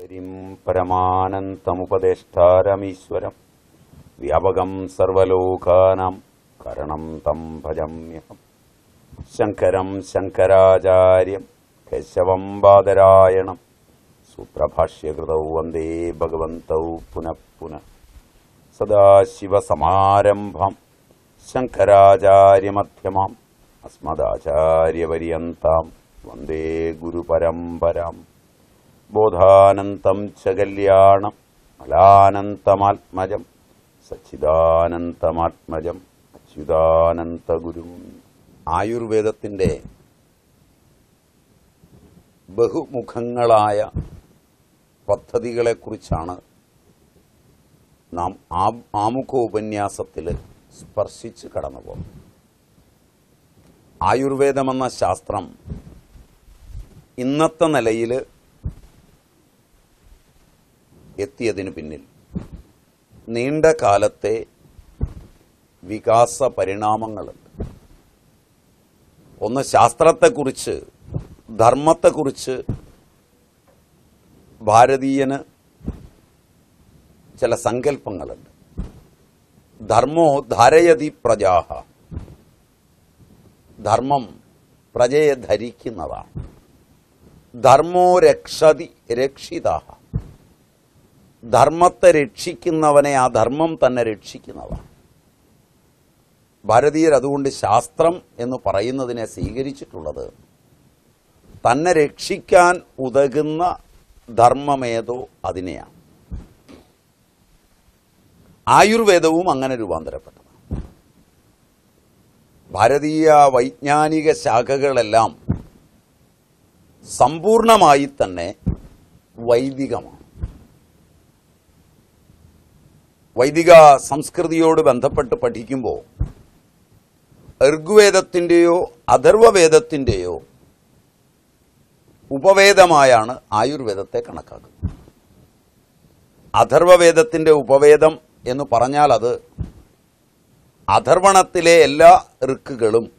ഹരിം പരമാനന്തമുപദേഷ്ടാരമീശ്വരം. വ്യാപകം സർവലോകാനാം കരണം തം ഭജമ്യഹം. ശങ്കരം ശങ്കരാചാര്യം കേശവം ബാദരായണം സൂത്രഭാഷ്യകൃതൗ വന്ദേ ഭഗവന്തൗ പുനഃ പുനഃ. സദാശിവസമാരംഭം ശങ്കരാചാര്യമധ്യമാം. അസ്മദാചാര്യപര്യന്താം. വന്ദേ ഗുരുപരമ്പരാം. ബോധാനന്തം ച കല്യാണം മലാനന്തമാത്മജം സച്ചിദാനന്തമാത്മജം അച്യുതാനന്തഗുരും ആയുർവേദത്തിന്റെ ബഹുമുഖങ്ങളായ പദ്ധതികളെക്കുറിച്ചാണ് നാം ആമുഖ ഉപന്യാസത്തിൽ സ്പർശിച്ച് കടന്നുപോകും ആയുർവേദമെന്ന ശാസ്ത്രം ഇന്നത്തെ നിലയിൽ എത്തിയതിനു പിന്നിൽ. നീണ്ട കാലത്തെ വികാസ പരിണാമങ്ങളുണ്ട് ഒന്ന് ശാസ്ത്രത്തെക്കുറിച്ച് ധർമ്മത്തെക്കുറിച്ച് ഭാരതീയന് ചില സങ്കല്പങ്ങളുണ്ട്. ധർമ്മോ ധാരയതി പ്രജാഹ. ധർമ്മം പ്രജയെ ധരിക്കുന്നതാണ്. ധർമ്മോ രക്ഷതി രക്ഷിതാഹ. ധർമ്മത്തെ രക്ഷിക്കുന്നവനെ ആ ധർമ്മം തന്നെ രക്ഷിക്കുന്നതാണ് ഭാരതീയർ അതുകൊണ്ട് ശാസ്ത്രം എന്ന് പറയുന്നതിനെ സ്വീകരിച്ചിട്ടുള്ളത് തന്നെ രക്ഷിക്കാൻ ഉതകുന്ന ധർമ്മമേതോ അതിനെയാണ്. ആയുർവേദവും അങ്ങനെ രൂപാന്തരപ്പെട്ടതാണ് ഭാരതീയ വൈജ്ഞാനിക ശാഖകളെല്ലാം സമ്പൂർണമായി തന്നെ വൈദികമാണ്. വൈദിക സംസ്കൃതിയോട് ബന്ധപ്പെട്ട് പഠിക്കുമ്പോൾ ഋഗ്വേദത്തിന്റെയോ അഥർവവേദത്തിന്റെയോ ഉപവേദമായാണ് ആയുർവേദത്തെ കണക്കാക്കുന്നത്. അഥർവവേദത്തിന്റെ ഉപവേദം എന്ന് പറഞ്ഞാൽ അത് അഥർവണത്തിലെ എല്ലാ ഋക്കുകളും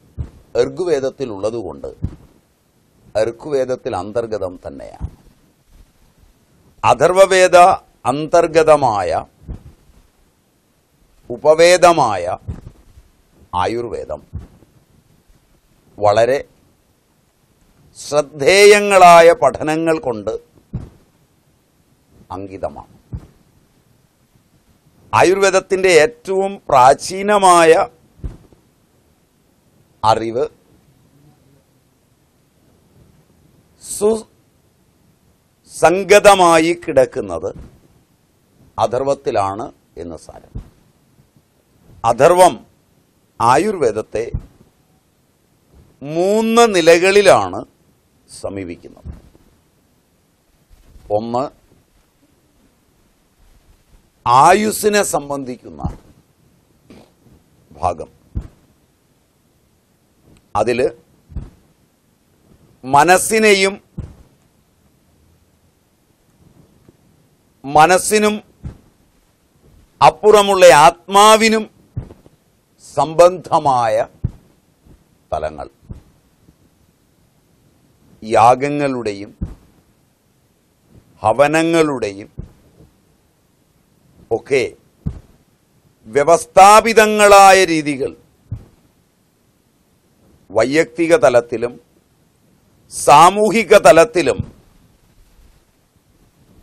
ഋഗ്വേദത്തിലുള്ളതുകൊണ്ട് ഋഗ്വേദത്തിൽ അന്തർഗതം തന്നെയാണ്. അഥർവവേദ അന്തർഗതമായ ഉപവേദമായ ആയുർവേദം വളരെ ശ്രദ്ധേയങ്ങളായ പഠനങ്ങൾ കൊണ്ട് അങ്കിതമാണ്. ആയുർവേദത്തിന്റെ ഏറ്റവും പ്രാചീനമായ അറിവ് സുസംഗതമായി കിടക്കുന്നത് അഥർവത്തിലാണ് എന്ന് സാരം. അഥർവം ആയുർവേദത്തെ മൂന്ന് നിലകളിലാണ് സമീപിക്കുന്നത്. ഒന്ന് ആയുസ്സിനെ സംബന്ധിക്കുന്ന ഭാഗം. അതിൽ മനസ്സിനെയും മനസ്സിനും അപ്പുറമുള്ള ആത്മാവിനും സംബന്ധമായ തലങ്ങൾ. യാഗങ്ങളുടെയും ഹവനങ്ങളുടെയും ഒക്കെ വ്യവസ്ഥാപിതങ്ങളായ രീതികൾ വൈയക്തിക തലത്തിലും സാമൂഹിക തലത്തിലും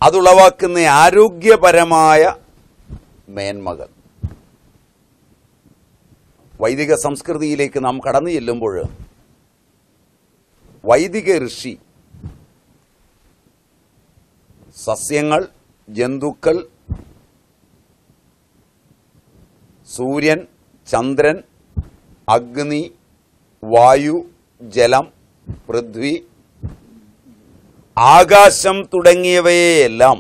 അതുളവാക്കുന്ന ആരോഗ്യപരമായ മേന്മകൾ. വൈദിക സംസ്കൃതിയിലേക്ക് നാം കടന്നു ചെല്ലുമ്പോൾ വൈദിക ഋഷി സസ്യങ്ങൾ ജന്തുക്കൾ സൂര്യൻ ചന്ദ്രൻ അഗ്നി വായു ജലം പൃഥ്വി ആകാശം തുടങ്ങിയവയെല്ലാം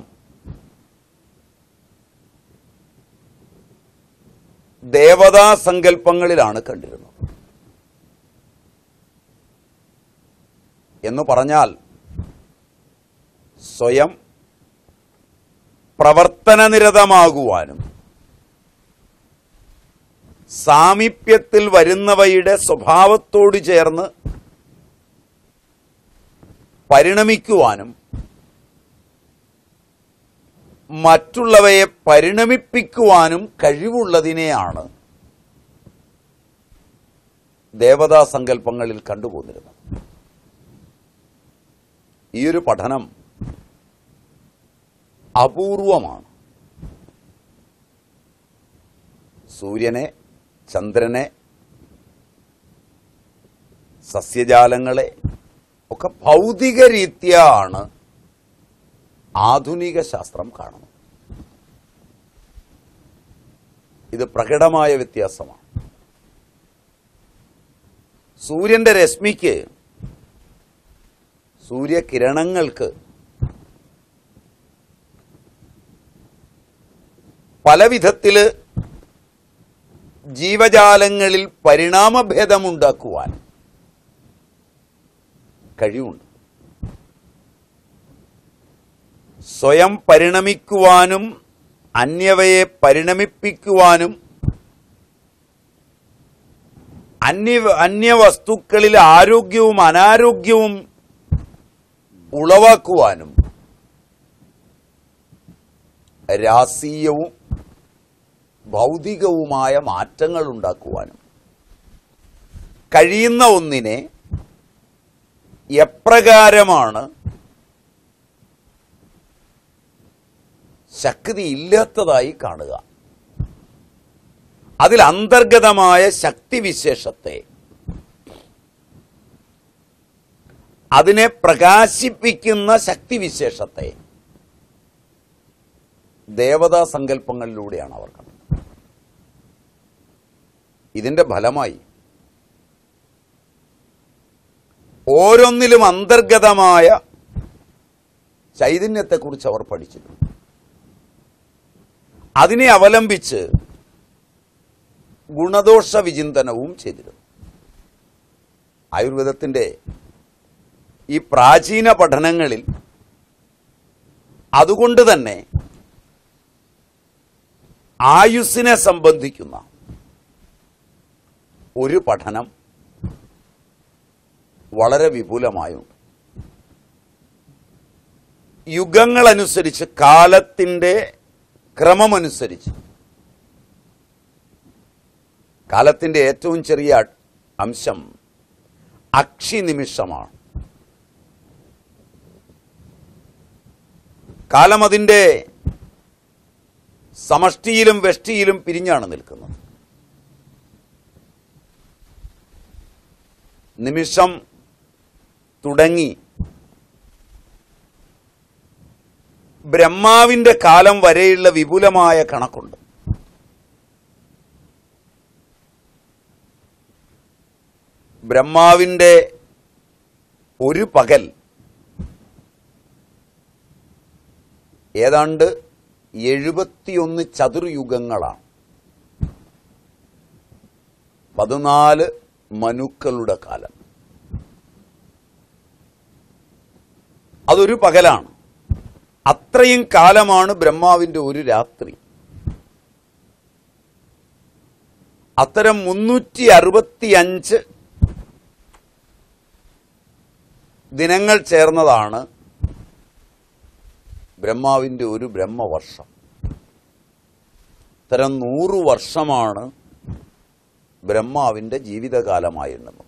ദേവതാ സങ്കല്പങ്ങളിലാണ് കണ്ടിരുന്നത്. എന്ന് പറഞ്ഞാൽ സ്വയം പ്രവർത്തനനിരതമാകുവാനും സാമീപ്യത്തിൽ വരുന്നവയുടെ സ്വഭാവത്തോട് ചേർന്ന് പരിണമിക്കുവാനും മറ്റുള്ളവയെ പരിണമിപ്പിക്കുവാനും കഴിവുള്ളതിനെയാണ് ദേവതാ സങ്കല്പങ്ങളിൽ കണ്ടുപോന്നിരുന്നത്. ഈ ഒരു പഠനം അപൂർവമാണ്. സൂര്യനെ ചന്ദ്രനെ സസ്യജാലങ്ങളെ ഒക്കെ ഭൗതിക രീതിയാണ് ആധുനിക ശാസ്ത്രം കാണുന്നു ഇത് പ്രകടമായ വ്യത്യാസമാണ്. സൂര്യന്റെ രശ്മിക്ക് സൂര്യകിരണങ്ങൾക്ക് പല വിധത്തിൽ ജീവജാലങ്ങളിൽ പരിണാമഭേദമുണ്ടാക്കുവാൻ കഴിവുണ്ട്. സ്വയം പരിണമിക്കുവാനും അന്യവയെ പരിണമിപ്പിക്കുവാനും അന്യ അന്യവസ്തുക്കളിൽ ആരോഗ്യവും അനാരോഗ്യവും ഉളവാക്കുവാനും രാസീയവും ഭൗതികവുമായ മാറ്റങ്ങൾ ഉണ്ടാക്കുവാനും കഴിയുന്ന ഒന്നിനെ എപ്രകാരമാണ് ശക്തി ഇല്ലാത്തതായി കാണുക. അതിൽ അന്തർഗതമായ ശക്തിവിശേഷത്തെ അതിനെ പ്രകാശിപ്പിക്കുന്ന ശക്തിവിശേഷത്തെ ദേവതാ സങ്കല്പങ്ങളിലൂടെയാണ് അവർ കണ്ടത്. ഇതിന്റെ ഫലമായി ഓരോന്നിലും അന്തർഗതമായ ചൈതന്യത്തെക്കുറിച്ച് അവർ പഠിച്ചിരുന്നു അതിനെ അവലംബിച്ച് ഗുണദോഷ വിചിന്തനവും ചെയ്തിരുന്നു. ആയുർവേദത്തിന്റെ ഈ പ്രാചീന പഠനങ്ങളിൽ അതുകൊണ്ട് തന്നെ ആയുസ്സിനെ സംബന്ധിക്കുന്ന ഒരു പഠനം വളരെ വിപുലമായുണ്ട്. യുഗങ്ങളനുസരിച്ച് കാലത്തിന്റെ ക്രമമനുസരിച്ച്. കാലത്തിന്റെ ഏറ്റവും ചെറിയ അംശം അക്ഷി നിമിഷമാണ് കാലം അതിന്റെ സമഷ്ടിയിലും വെഷ്ടിയിലും പിരിഞ്ഞാണ് നിൽക്കുന്നത്. നിമിഷം തുടങ്ങി ബ്രഹ്മാവിന്റെ കാലം വരെയുള്ള വിപുലമായ കണക്കുണ്ട്. ബ്രഹ്മാവിന്റെ ഒരു പകൽ ഏതാണ്ട് എഴുപത്തിയൊന്ന് ചതുർയുഗങ്ങളാണ്. പതിനാല് മനുക്കളുടെ കാലം. അതൊരു പകലാണ്. അത്രയും കാലമാണ് ബ്രഹ്മാവിന്റെ ഒരു രാത്രി. അത്തരം മുന്നൂറ്റി അറുപത്തിയഞ്ച് ദിനങ്ങൾ ചേർന്നതാണ് ബ്രഹ്മാവിന്റെ ഒരു ബ്രഹ്മവർഷം. അത്തരം നൂറു വർഷമാണ് ബ്രഹ്മാവിന്റെ ജീവിതകാലമായിരുന്നത്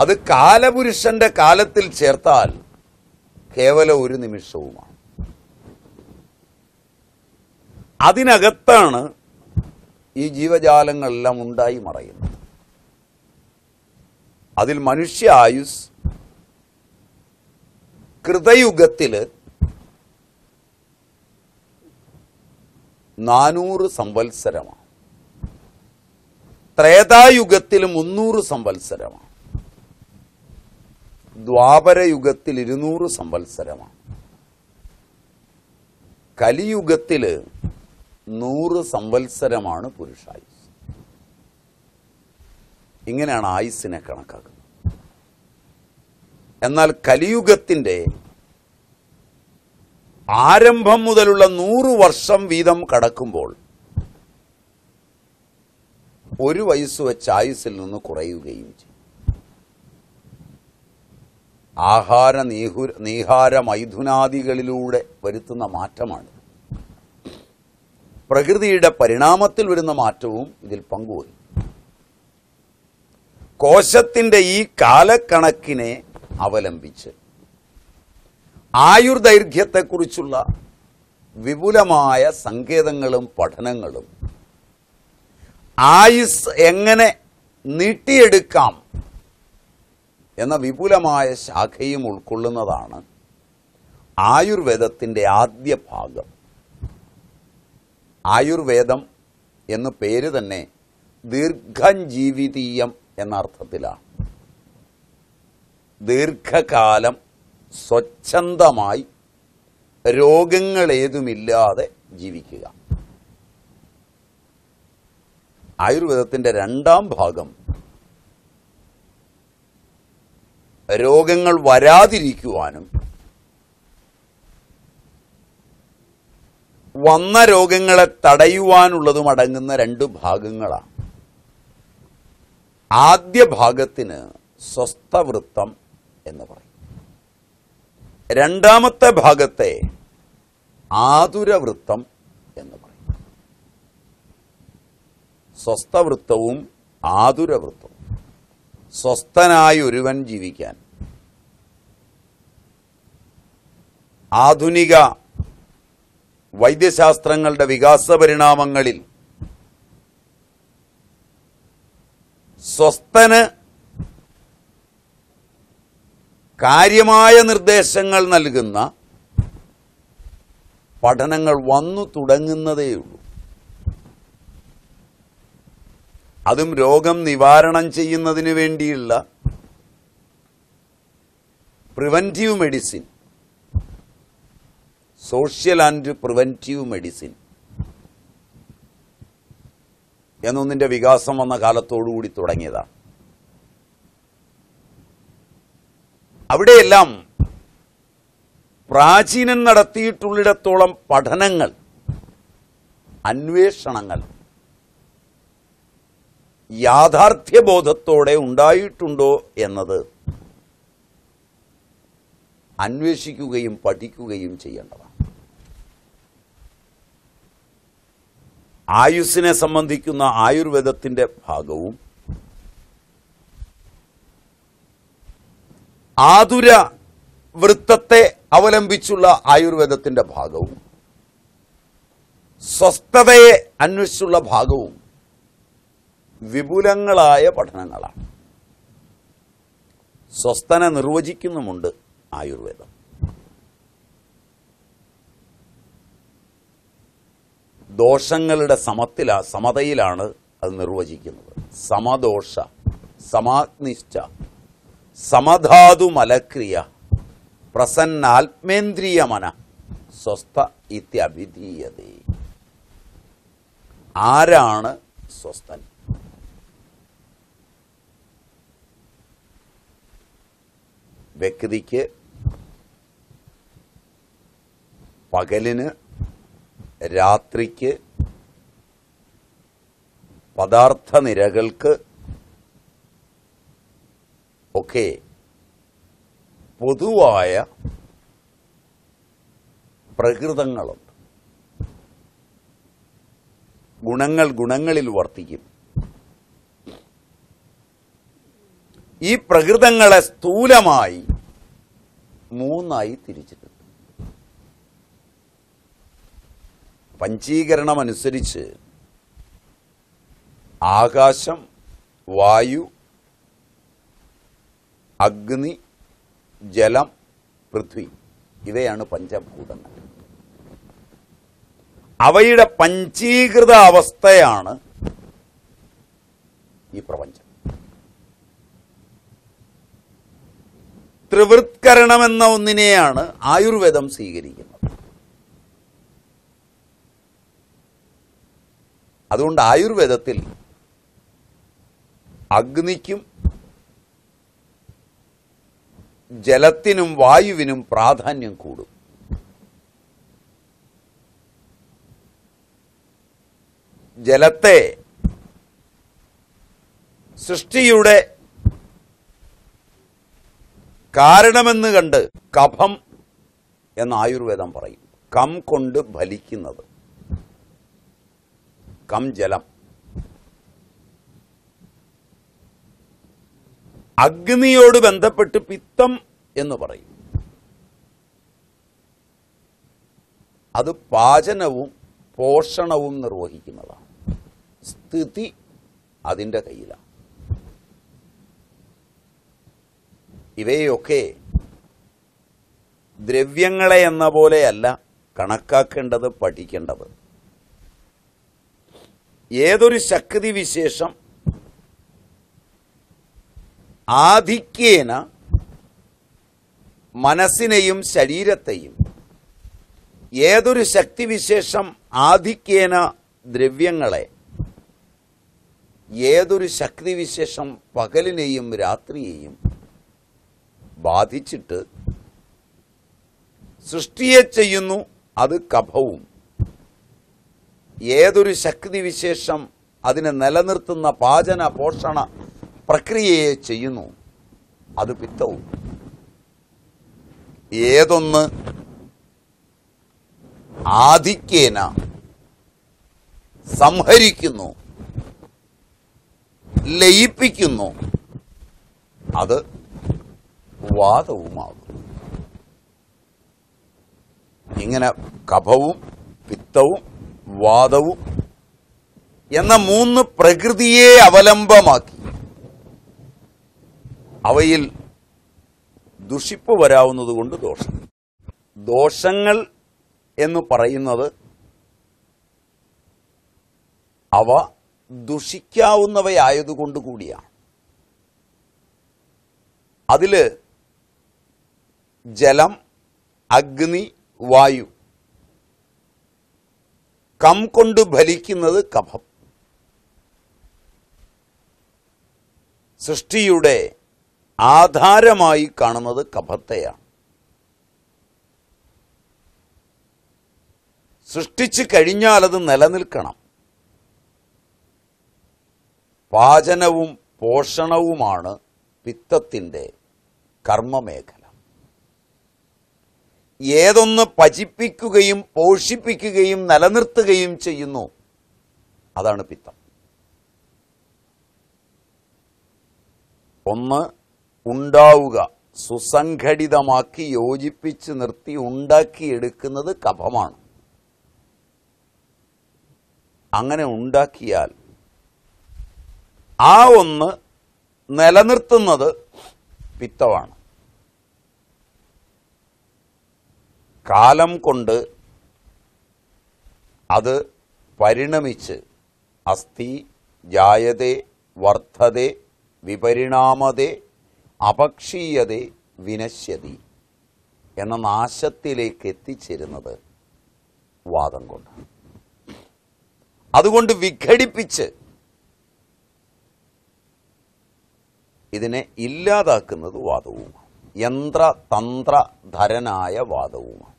അത് കാലപുരുഷന്റെ കാലത്തിൽ ചേർത്താൽ കേവലം ഒരു നിമിഷവുമാണ്. അതിനകത്താണ് ഈ ജീവജാലങ്ങളെല്ലാം ഉണ്ടായി മറയുന്നത്. അതിൽ മനുഷ്യ ആയുസ് കൃതയുഗത്തിൽ നാനൂറ് സംവത്സരമാണ്. ത്രേതായുഗത്തിൽ മുന്നൂറ് സംവത്സരമാണ്. ദ്വാപരയുഗത്തിൽ ഇരുന്നൂറ് സംവത്സരമാണ്. കലിയുഗത്തിൽ നൂറ് സംവത്സരമാണ് പുരുഷായുസ് ഇങ്ങനെയാണ് ആയുസ്സിനെ കണക്കാക്കുന്നത്. എന്നാൽ കലിയുഗത്തിന്റെ ആരംഭം മുതലുള്ള നൂറ് വർഷം വീതം കടക്കുമ്പോൾ ഒരു വയസ്സ് വെച്ച് ആയുസ്സിൽ നിന്ന് കുറയുകയും ചെയ്യും. ആഹാര നീഹു നീഹാര മൈഥുനാദികളിലൂടെ വരുത്തുന്ന മാറ്റമാണ്. പ്രകൃതിയുടെ പരിണാമത്തിൽ വരുന്ന മാറ്റവും ഇതിൽ പങ്കുവരും കോശത്തിന്റെ ഈ കാലക്കണക്കിനെ അവലംബിച്ച് ആയുർദൈർഘ്യത്തെക്കുറിച്ചുള്ള വിപുലമായ സങ്കേതങ്ങളും പഠനങ്ങളും ആയുസ് എങ്ങനെ നീട്ടിയെടുക്കാം എന്ന വിപുലമായ ശാഖയും ഉൾക്കൊള്ളുന്നതാണ് ആയുർവേദത്തിന്റെ ആദ്യ ഭാഗം. ആയുർവേദം എന്ന പേര് തന്നെ ദീർഘജീവിതീയം എന്ന അർത്ഥത്തിലാണ് ദീർഘകാലം സ്വച്ഛന്തമായി രോഗങ്ങളേതുമില്ലാതെ ജീവിക്കുക. ആയുർവേദത്തിന്റെ രണ്ടാം ഭാഗം രോഗങ്ങൾ വരാതിരിക്കുവാനും വന്ന രോഗങ്ങളെ തടയുവാനുള്ളതും അടങ്ങുന്ന രണ്ട് ഭാഗങ്ങളാണ് ആദ്യ ഭാഗത്തിന് സ്വസ്ഥവൃത്തം എന്ന് പറയും. രണ്ടാമത്തെ ഭാഗത്തെ ആതുരവൃത്തം എന്ന് പറയും. സ്വസ്ഥവൃത്തവും ആതുരവൃത്തവും. സ്വസ്ഥനായി ഒരുവൻ ജീവിക്കാൻ. ആധുനിക വൈദ്യശാസ്ത്രങ്ങളുടെ വികാസ പരിണാമങ്ങളിൽ സ്വസ്ഥന് കാര്യമായ നിർദ്ദേശങ്ങൾ നൽകുന്ന പഠനങ്ങൾ വന്നു തുടങ്ങുന്നതേയുള്ളൂ. അതും രോഗം നിവാരണം ചെയ്യുന്നതിന് വേണ്ടിയുള്ള preventive medicine. Social and preventive medicine. എന്നൊന്നിന്റെ വികാസം വന്ന കാലത്തോടുകൂടി തുടങ്ങിയതാണ്. അവിടെയെല്ലാം പ്രാചീനൻ നടത്തിയിട്ടുള്ളിടത്തോളം പഠനങ്ങൾ അന്വേഷണങ്ങൾ യാഥാർത്ഥ്യബോധത്തോടെ ഉണ്ടായിട്ടുണ്ടോ എന്നത് അന്വേഷിക്കുകയും പഠിക്കുകയും ചെയ്യേണ്ടതാണ്. ആയുസ്സിനെ സംബന്ധിക്കുന്ന ആയുർവേദത്തിന്റെ ഭാഗവും ആതുര വൃത്തത്തെ അവലംബിച്ചുള്ള ആയുർവേദത്തിന്റെ ഭാഗവും സ്വസ്ഥതയെ അന്വേഷിച്ചുള്ള ഭാഗവും വിപുലങ്ങളായ പഠനങ്ങളാണ്. സ്വസ്ഥനെ നിർവചിക്കുന്നുമുണ്ട് ആയുർവേദം. ദോഷങ്ങളുടെ സമത്തില സമതയിലാണ് അത് നിർവചിക്കുന്നത്. സമദോഷ സമാഗ്നിഷ്ഠ സമധാതു മലക്രിയ പ്രസന്നാത്മേന്ദ്രിയമന സ്വസ്ഥ ഇത്യഭിധീയത. ആരാണ് സ്വസ്ഥൻ? വ്യക്തിക്ക് പകലിന് രാത്രിക്ക് പദാർത്ഥ നിരകൾക്ക് ഒക്കെ പൊതുവായ പ്രകൃതങ്ങളുണ്ട്. ഗുണങ്ങൾ ഗുണങ്ങളിൽ വർത്തിക്കും. ഈ പ്രകൃതങ്ങളെ സ്ഥൂലമായി മൂന്നായി തിരിച്ചിട്ടുണ്ട്. പഞ്ചീകരണമനുസരിച്ച് ആകാശം വായു അഗ്നി ജലം പൃഥ്വി ഇവയാണ് പഞ്ചഭൂതങ്ങൾ. അവയുടെ പഞ്ചീകൃത അവസ്ഥയാണ് ഈ പ്രപഞ്ചം. ത്രിവൃത്കരണം എന്ന ഒന്നിനെയാണ് ആയുർവേദം സ്വീകരിക്കുന്നത്. അതുകൊണ്ട് ആയുർവേദത്തിൽ അഗ്നിക്കും ജലത്തിനും വായുവിനും പ്രാധാന്യം കൂടും. ജലത്തെ സൃഷ്ടിയുടെ കാരണമെന്ന് കണ്ട് കഫം എന്ന് ആയുർവേദം പറയും. കം കൊണ്ട് ഫലിക്കുന്നത്. കം ജലം. അഗ്നിയോട് ബന്ധപ്പെട്ട് പിത്തം എന്ന് പറയും. അത് പാചനവും പോഷണവും നിർവഹിക്കുന്നതാണ്. സ്ഥിതി അതിന്റെ കയ്യിലാണ്. ഇവയൊക്കെ ദ്രവ്യങ്ങളെ എന്ന പോലെയല്ല കണക്കാക്കേണ്ടത് പഠിക്കേണ്ടത്. ഏതൊരു ശക്തി വിശേഷം ആധിക്യേന മനസ്സിനെയും ശരീരത്തെയും ഏതൊരു ശക്തിവിശേഷം ആധിക്യേന ദ്രവ്യങ്ങളെ ഏതൊരു ശക്തിവിശേഷം പകലിനെയും രാത്രിയെയും ബാധിച്ചിട്ട് സൃഷ്ടിയെ ചെയ്യുന്നു അത് കഭവും ഏതൊരു ശക്തിവിശേഷം അതിനെ നിലനിർത്തുന്ന പാചന പോഷണ പ്രക്രിയയെ ചെയ്യുന്നു അത് പിത്തവും. ഏതൊന്ന് ആധിക്യേന സംഹരിക്കുന്നു ലയിപ്പിക്കുന്നു അത് വാദവുമാകും ഇങ്ങനെ കഫവും പിത്തവും വാദവും എന്ന മൂന്ന് പ്രകൃതിയെ അവലംബമാക്കി. അവയിൽ ദുഷിപ്പ് വരാവുന്നതുകൊണ്ട് ദോഷം. ദോഷങ്ങൾ എന്ന് പറയുന്നത് അവ ദുഷിക്കാവുന്നവയായതുകൊണ്ട് കൂടിയാണ്. അതിൽ ജലം അഗ്നി വായു. കം കൊണ്ട് ഫലിക്കുന്നത് കഫം. സൃഷ്ടിയുടെ ആധാരമായി കാണുന്നത് കഫത്തെയാണ്. സൃഷ്ടിച്ചു കഴിഞ്ഞാൽ അത് നിലനിൽക്കണം. പാചനവും പോഷണവുമാണ് പിത്തത്തിന്റെ കർമ്മമേഖല. ഏതൊന്ന് പചിപ്പിക്കുകയും പോഷിപ്പിക്കുകയും നിലനിർത്തുകയും ചെയ്യുന്നു? അതാണ് പിത്തം. ഒന്ന് ഉണ്ടാവുക. സുസംഘടിതമാക്കി യോജിപ്പിച്ച് നിർത്തി ഉണ്ടാക്കിയെടുക്കുന്നത് കഫമാണ് അങ്ങനെ ഉണ്ടാക്കിയാൽ ആ ഒന്ന് നിലനിർത്തുന്നത് പിത്തമാണ്. കാലം കൊണ്ട് അത് പരിണമിച്ച് അസ്ഥി ജായതേ വർദ്ധതേ വിപരിണാമതേ അപക്ഷീയതേ വിനശ്യതി എന്ന നാശത്തിലേക്ക് എത്തിച്ചേരുന്നത് വാദം കൊണ്ട്. അതുകൊണ്ട് വിഘടിപ്പിച്ച് ഇതിനെ ഇല്ലാതാക്കുന്നത് വാദവുമാണ്. യന്ത്രതന്ത്രധരനായ വാദവുമാണ്.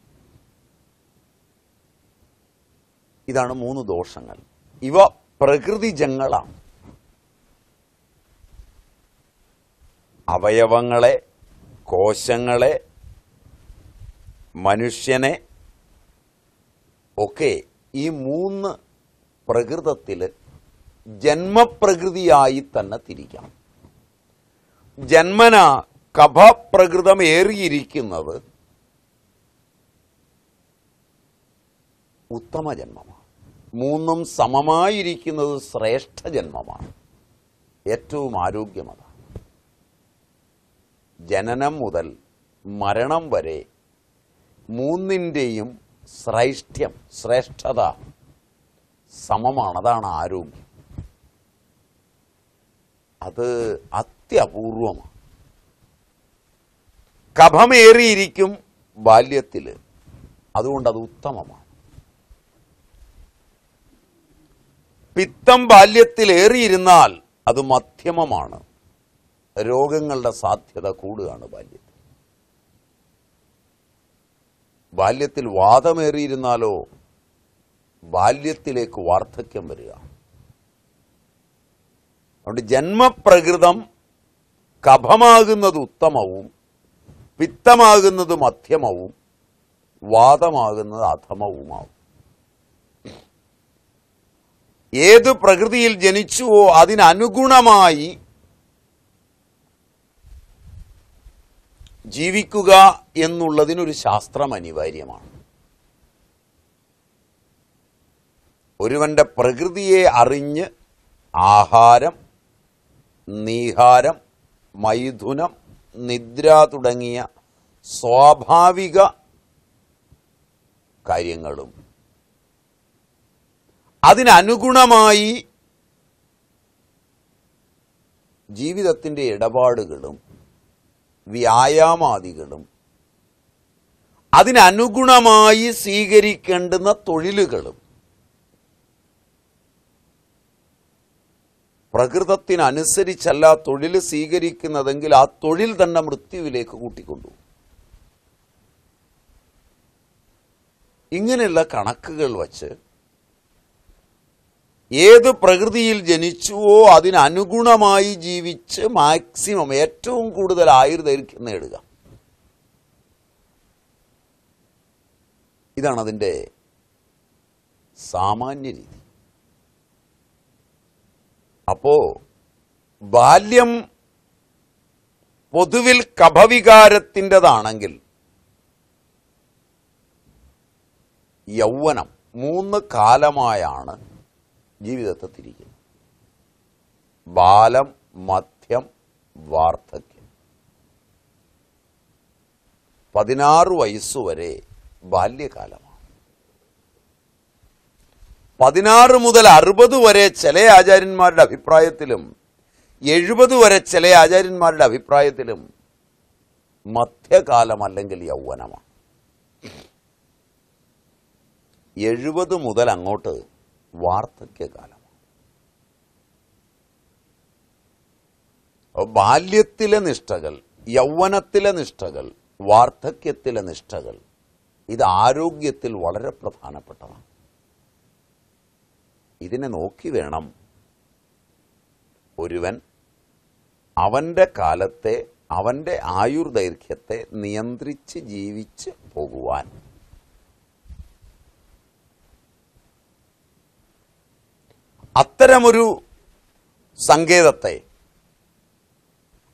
ഇതാണ് മൂന്ന് ദോഷങ്ങൾ. ഇവ പ്രകൃതിജങ്ങളാണ്. അവയവങ്ങളെ കോശങ്ങളെ മനുഷ്യനെ ഒക്കെ ഈ മൂന്ന് പ്രകൃതത്തിൽ ജന്മപ്രകൃതിയായി തന്നെ തിരിക്കാം ജന്മന കഫപ്രകൃതം ഏറിയിരിക്കുന്നത് ഉത്തമ ജന്മമാണ്. മൂന്നും സമമായിരിക്കുന്നത് ശ്രേഷ്ഠ ജന്മമാണ്. ഏറ്റവും ആരോഗ്യമതാണ്. ജനനം മുതൽ മരണം വരെ മൂന്നിന്റെയും ശ്രൈഷ്ഠ്യം ശ്രേഷ്ഠത സമമാണ്. അതാണ് ആരോഗ്യം. അത് അത്യപൂർവമാണ്. കഫമേറിയിരിക്കും ബാല്യത്തിൽ അതുകൊണ്ട് അത് ഉത്തമമാണ്. പിത്തം ബാല്യത്തിലേറിയിരുന്നാൽ അത് മധ്യമമാണ്. രോഗങ്ങളുടെ സാധ്യത കൂടുകയാണ് ബാല്യത്തിൽ. ബാല്യത്തിൽ വാദമേറിയിരുന്നാലോ ബാല്യത്തിലേക്ക് വാർദ്ധക്യം വരിക. അതുകൊണ്ട് ജന്മപ്രകൃതം കഫമാകുന്നത് ഉത്തമവും പിത്തമാകുന്നത് മധ്യമവും വാദമാകുന്നത് അധമവുമാവും. ഏത് പ്രകൃതിയിൽ ജനിച്ചുവോ അതിനനുഗുണമായി ജീവിക്കുക എന്നുള്ളതിനൊരു ശാസ്ത്രം അനിവാര്യമാണ്. ഒരുവന്റെ പ്രകൃതിയെ അറിഞ്ഞ് ആഹാരം നീഹാരം മൈഥുനം നിദ്ര തുടങ്ങിയ സ്വാഭാവിക കാര്യങ്ങളും അതിനനുഗുണമായി ജീവിതത്തിന്റെ ഇടപാടുകളും വ്യായാമാദികളും അതിനനുഗുണമായി സ്വീകരിക്കേണ്ടുന്ന തൊഴിലുകളും പ്രകൃതത്തിനനുസരിച്ചല്ല തൊഴിൽ സ്വീകരിക്കുന്നതെങ്കിൽ ആ തൊഴിൽ തന്നെ മൃത്യുവിലേക്ക് കൂട്ടിക്കൊണ്ടു. ഇങ്ങനെയുള്ള കണക്കുകൾ വച്ച് ഏത് പ്രകൃതിയിൽ ജനിച്ചുവോ അതിനനുഗുണമായി ജീവിച്ച് മാക്സിമം ഏറ്റവും കൂടുതൽ ആയുർദൈർഘ്യം നേടുക. ഇതാണ് അതിന്റെ സാമാന്യ രീതി. അപ്പോ ബാല്യം പൊതുവിൽ കഭവികാരത്തിന്റെതാണെങ്കിൽ യൗവനം മൂന്ന് കാലമായാണ് ജീവിതത്തെ തിരിക്കുന്നു ബാലം മധ്യം വാർദ്ധക്യം. പതിനാറ് വയസ്സുവരെ ബാല്യകാലമാണ്. പതിനാറ് മുതൽ അറുപത് വരെ ചില ആചാര്യന്മാരുടെ അഭിപ്രായത്തിലും എഴുപത് വരെ ചില ആചാര്യന്മാരുടെ അഭിപ്രായത്തിലും മധ്യകാലം അല്ലെങ്കിൽ യൗവനമാണ്. എഴുപത് മുതൽ അങ്ങോട്ട് വാർദ്ധക്യകാലമാണ്. ബാല്യത്തിലെ നിഷ്ഠകൾ യൗവനത്തിലെ നിഷ്ഠകൾ വാർദ്ധക്യത്തിലെ നിഷ്ഠകൾ ഇത് ആരോഗ്യത്തിൽ വളരെ പ്രധാനപ്പെട്ടതാണ്. ഇതിനെ നോക്കി വേണം ഒരുവൻ അവന്റെ കാലത്തെ അവന്റെ ആയുർദൈർഘ്യത്തെ നിയന്ത്രിച്ച് ജീവിച്ച് പോകുവാൻ. അത്തരമൊരു സങ്കേതത്തെ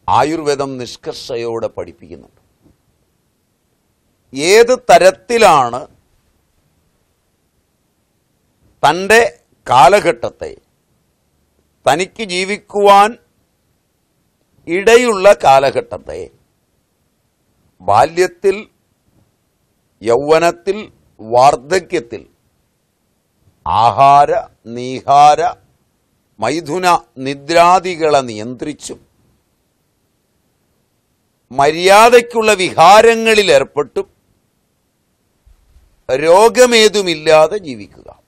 ആയുർവേദം നിഷ്കർഷയോടെ പഠിപ്പിക്കുന്നുണ്ട്. ഏത് തരത്തിലാണ് തന്റെ കാലഘട്ടത്തെ തനിക്ക് ജീവിക്കുവാൻ ഇടയുള്ള കാലഘട്ടത്തെ ബാല്യത്തിൽ യൗവനത്തിൽ വാർദ്ധക്യത്തിൽ ആഹാര നീഹാര മൈഥുന നിദ്രാദികളെ നിയന്ത്രിച്ചും. മര്യാദയ്ക്കുള്ള വിഹാരങ്ങളിൽ ഏർപ്പെട്ടും. രോഗമേതുമില്ലാതെ ജീവിക്കുക.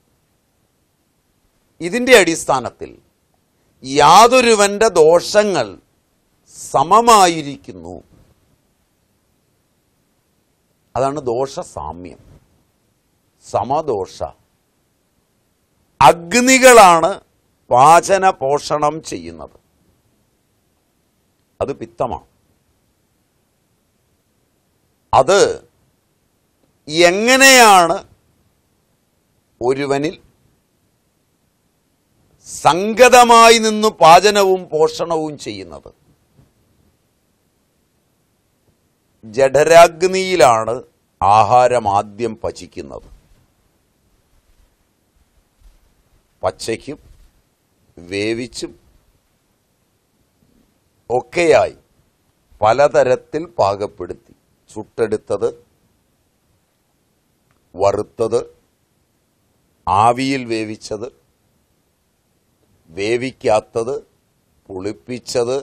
ഇതിന്റെ അടിസ്ഥാനത്തിൽ യാതൊരുവന്റെ ദോഷങ്ങൾ സമമായിരിക്കുന്നു. അതാണ് ദോഷസാമ്യം. സമദോഷ. അഗ്നികളാണ് പാചന പോഷണം ചെയ്യുന്നത്. അത് പിത്തമാണ്. അത് എങ്ങനെയാണ് ഒരുവനിൽ സംഗതമായി നിന്ന് പാചനവും പോഷണവും ചെയ്യുന്നത്? ജഠരാഗ്നിയിലാണ് ആഹാരം ആദ്യം പചിക്കുന്നത് പച്ചയ്ക്കും വേവിച്ചും ഒക്കെയായി പലതരത്തിൽ പാകപ്പെടുത്തി. ചുട്ടെടുത്തത് വറുത്തത് ആവിയിൽ വേവിച്ചത് വേവിക്കാത്തത് പുളിപ്പിച്ചത്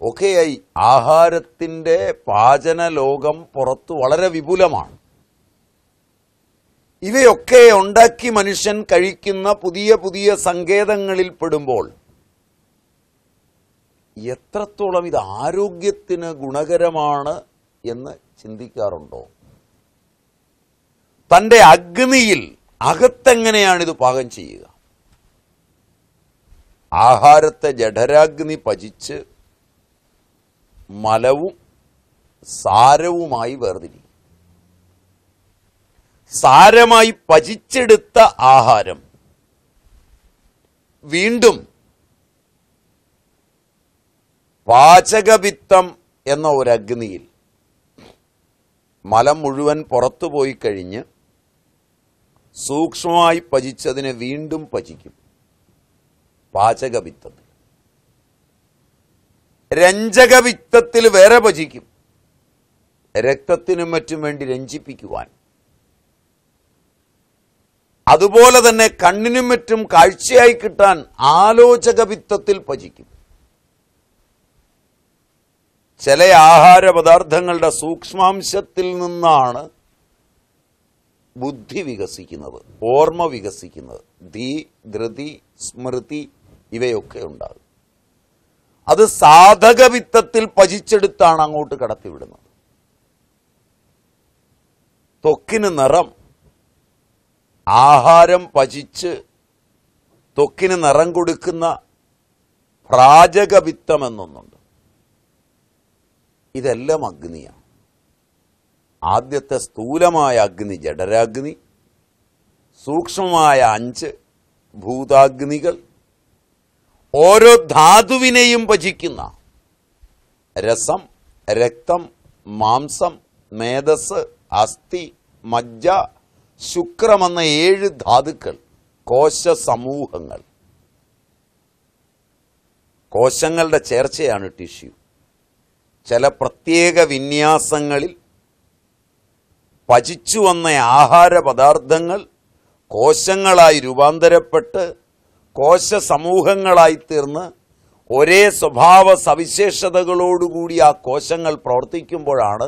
ഒക്കെയായി. ആഹാരത്തിന്റെ പാചന ലോകം പുറത്ത് വളരെ വിപുലമാണ്. ഇവയൊക്കെ ഉണ്ടാക്കി മനുഷ്യൻ കഴിക്കുന്ന പുതിയ പുതിയ സങ്കേതങ്ങളിൽ പെടുമ്പോൾ എത്രത്തോളം ഇത് ആരോഗ്യത്തിന് ഗുണകരമാണ് എന്ന് ചിന്തിക്കാറുണ്ടോ? തന്റെ അഗ്നിയിൽ അകത്തെങ്ങനെയാണ് ഇത് പാകം ചെയ്യുക? ആഹാരത്തെ ജഠരാഗ്നി പചിച്ച് മലവും സാരവുമായി വേർതിരിക്കും സാരമായി പചിച്ചെടുത്ത ആഹാരം. വീണ്ടും പാചകവിത്തം എന്ന ഒരു അഗ്നിയിൽ മലം മുഴുവൻ പുറത്തു പോയി കഴിഞ്ഞ് സൂക്ഷ്മമായി പചിച്ചതിനെ വീണ്ടും പചിക്കും. പാചകവിത്തത്തിൽ രഞ്ജകവിത്തത്തിൽ വേറെ പചിക്കും. രക്തത്തിനും മറ്റും വേണ്ടി രഞ്ജിപ്പിക്കുവാൻ. അതുപോലെ തന്നെ കണ്ണിനും മറ്റും കാഴ്ചയായി കിട്ടാൻ ആലോചകവിത്തത്തിൽ ഭജിക്കും. ചില ആഹാര പദാർത്ഥങ്ങളുടെ സൂക്ഷ്മാംശത്തിൽ നിന്നാണ് ബുദ്ധി വികസിക്കുന്നത് ഓർമ്മ വികസിക്കുന്നത്. ധീ ധൃതി സ്മൃതി ഇവയൊക്കെ ഉണ്ടാകും. അത് സാധകവിത്തത്തിൽ പചിച്ചെടുത്താണ് അങ്ങോട്ട് കടത്തിവിടുന്നത്. ത്വക്കിന് നിറം ആഹാരം പചിച്ച് ത്വക്കിന് നിറം കൊടുക്കുന്ന പ്രാജകവിത്തം എന്നൊന്നുണ്ട് ഇതെല്ലാം അഗ്നിയാണ്. ആദ്യത്തെ സ്ഥൂലമായ അഗ്നി ജഡരാഗ്നി സൂക്ഷ്മമായ അഞ്ച് ഭൂതാഗ്നികൾ ഓരോ ധാതുവിനെയും ഭജിക്കുന്ന രസം രക്തം മാംസം മേധസ് അസ്ഥി മജ്ജ ശുക്രമെന്ന ഏഴ് ധാതുക്കൾ കോശ സമൂഹങ്ങൾ. കോശങ്ങളുടെ ചേർച്ചയാണ് ടിഷ്യൂ. ചില പ്രത്യേക വിന്യാസങ്ങളിൽ പചിച്ചു വന്ന ആഹാര പദാർത്ഥങ്ങൾ കോശങ്ങളായി രൂപാന്തരപ്പെട്ട് കോശ സമൂഹങ്ങളായി തീർന്ന് ഒരേ സ്വഭാവ സവിശേഷതകളോടുകൂടി ആ കോശങ്ങൾ പ്രവർത്തിക്കുമ്പോഴാണ്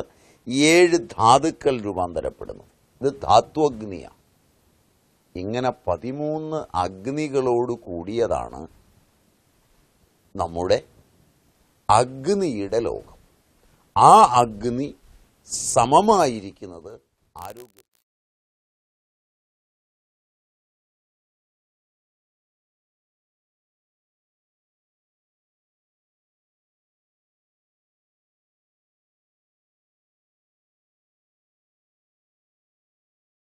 ഏഴ് ധാതുക്കൾ രൂപാന്തരപ്പെടുന്നത്. ഇത് ധാത്വഗ്നിയാണ് ഇങ്ങനെ പതിമൂന്ന് അഗ്നികളോട് കൂടിയതാണ് നമ്മുടെ അഗ്നിയുടെ ലോകം. ആ അഗ്നി സമമായിരിക്കുന്നത് ആരോഗ്യ